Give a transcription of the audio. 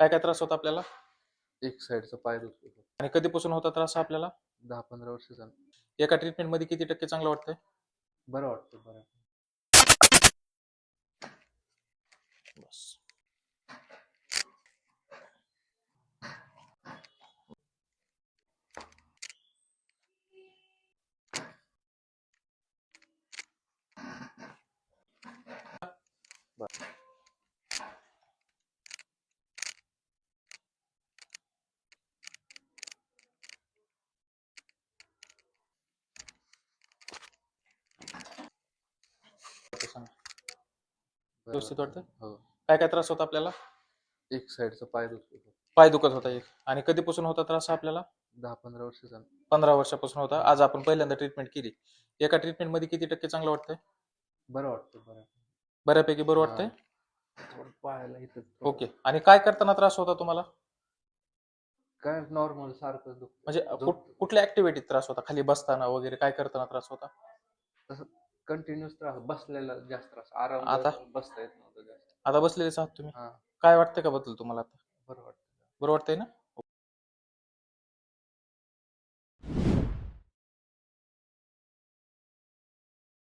काय काय त्रास होता आपल्याला? एक साईडचा पाय दुखतो. आणि कधीपासून होता त्रास हा आपल्याला? दहा पंधरा वर्ष झालं एका ट्रीटमेंटमध्ये किती टक्के चांगलं वाटतंय? बरं वाटतं बरं बस. आता व्यवस्थित वाटतं? हो. काय काय त्रास होता आपल्याला? एक साईडचा पाय दुखतो. पाय दुखत होता एक. आणि कधीपासून होता त्रास हा आपल्याला? दहा पंधरा वर्ष झालं पंधरा वर्षापासून होता. आज आपण पहिल्यांदा ट्रीटमेंट केली. एका ट्रीटमेंटमध्ये किती टक्के चांगलं वाटतंय? बरं वाटतं बरं बऱ्यापैकी बरं वाटतंय? थोडं पायाला इथं ओके. आणि काय करताना त्रास होता तुम्हाला? काय नॉर्मल सारखं दुखतं म्हणजे कुठ- कुठल्या ऍक्टिव्हिटीत त्रास होता? खाली बसताना वगैरे काय करताना त्रास होता? कंटिन्युअस त्रास बसलेला जास्त त्रास. आराम आता? बसता येत नव्हतं जास्त. आता बसलेलेच आहात तुम्ही? हा. काय वाटतंय का बद्दल तुम्हाला आता? बरं वाटतं बरं वाटतंय ना?